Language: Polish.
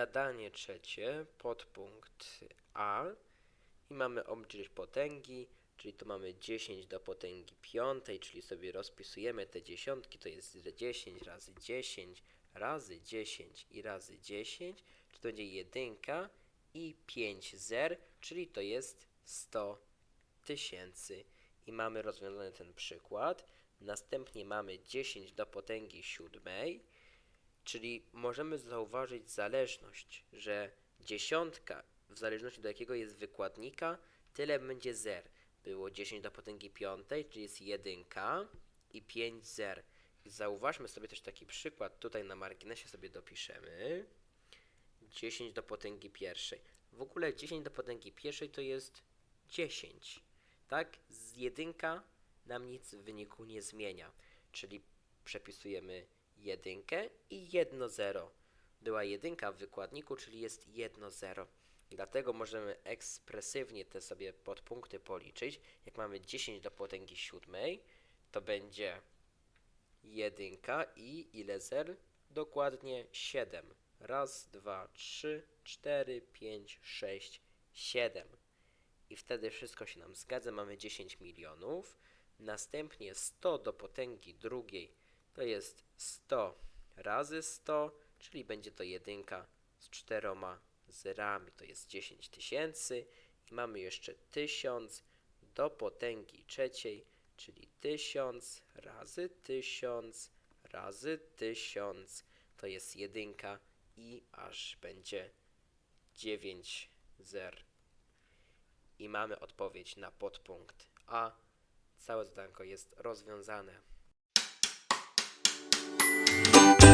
zadanie trzecie, podpunkt A i mamy obliczyć potęgi, czyli tu mamy 10 do potęgi piątej, czyli sobie rozpisujemy te dziesiątki, to jest 10 razy 10 razy 10 i razy 10, czy to będzie jedynka i 5 zer, czyli to jest 100 tysięcy. I mamy rozwiązany ten przykład. Następnie mamy 10 do potęgi siódmej, czyli możemy zauważyć zależność, że dziesiątka, w zależności do jakiego jest wykładnika, tyle będzie zer. Było 10 do potęgi piątej, czyli jest jedynka i 5 zer. Zauważmy sobie też taki przykład, tutaj na marginesie sobie dopiszemy. 10 do potęgi pierwszej. W ogóle 10 do potęgi pierwszej to jest 10. Tak? Z jedynka nam nic w wyniku nie zmienia. Czyli przepisujemy jedynkę i jedno zero. Była jedynka w wykładniku, czyli jest jedno zero. Dlatego możemy ekspresywnie te sobie podpunkty policzyć. Jak mamy 10 do potęgi siódmej, to będzie jedynka i ile zer? Dokładnie 7. Raz, dwa, trzy, cztery, pięć, sześć, siedem. I wtedy wszystko się nam zgadza, mamy 10 milionów. Następnie 100 do potęgi drugiej to jest 100 razy 100, czyli będzie to jedynka z czteroma zerami, to jest 10 tysięcy. I mamy jeszcze 1000 do potęgi trzeciej, czyli 1000 razy 1000 razy 1000 to jest jedynka i aż będzie 9 zer. I mamy odpowiedź na podpunkt A. Całe zadanko jest rozwiązane. Thank